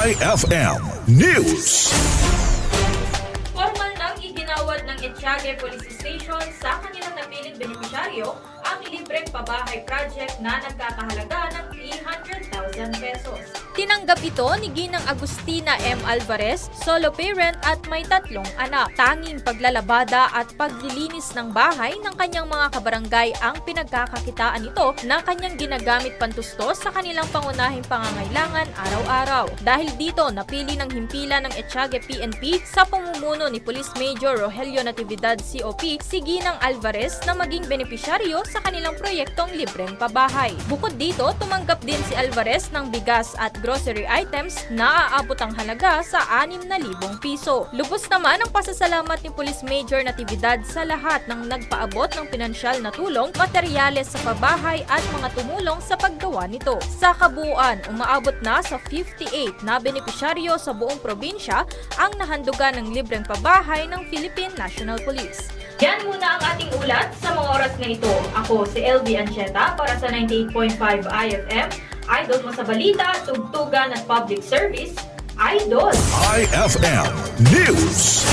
IFM News. Formal nang iginawad ng Etiague Police Station sa kanilang napiling benepisyaryo ang libreng pabahay project na nagkakahalaga ng 300,000 pesos. Tinanggap ito ni Ginang Agustina M. Alvarez, solo parent at may tatlong anak. Tanging paglalabada at paglilinis ng bahay ng kanyang mga kabarangay ang pinagkakakitaan nito na kanyang ginagamit pantustos sa kanilang pangunahing pangangailangan araw-araw. Dahil dito, napili ng himpilan ng Etiague PNP sa pamumuno ni Police Major Rogelio Natividad COP si Ginang Alvarez na maging benepisyaryo sa kanilang proyektong libreng pabahay. Bukod dito, tumanggap din si Alvarez ng bigas at grocery items na aabot ang halaga sa 6,000 piso. Lubos naman ang pasasalamat ni Police Major Natividad sa lahat ng nagpaabot ng pinansyal na tulong, materyales sa pabahay at mga tumulong sa paggawa nito. Sa kabuuan, umaabot na sa 58 na benepisyaryo sa buong probinsya ang nahandugan ng libreng pabahay ng Philippine National Police. Yan muna ang ating ulat sa mga oras na ito. Ako si LV Ancheta para sa 98.5 IFM. Idol mo sa balita, tugtugan at public service. Idol! IFM News.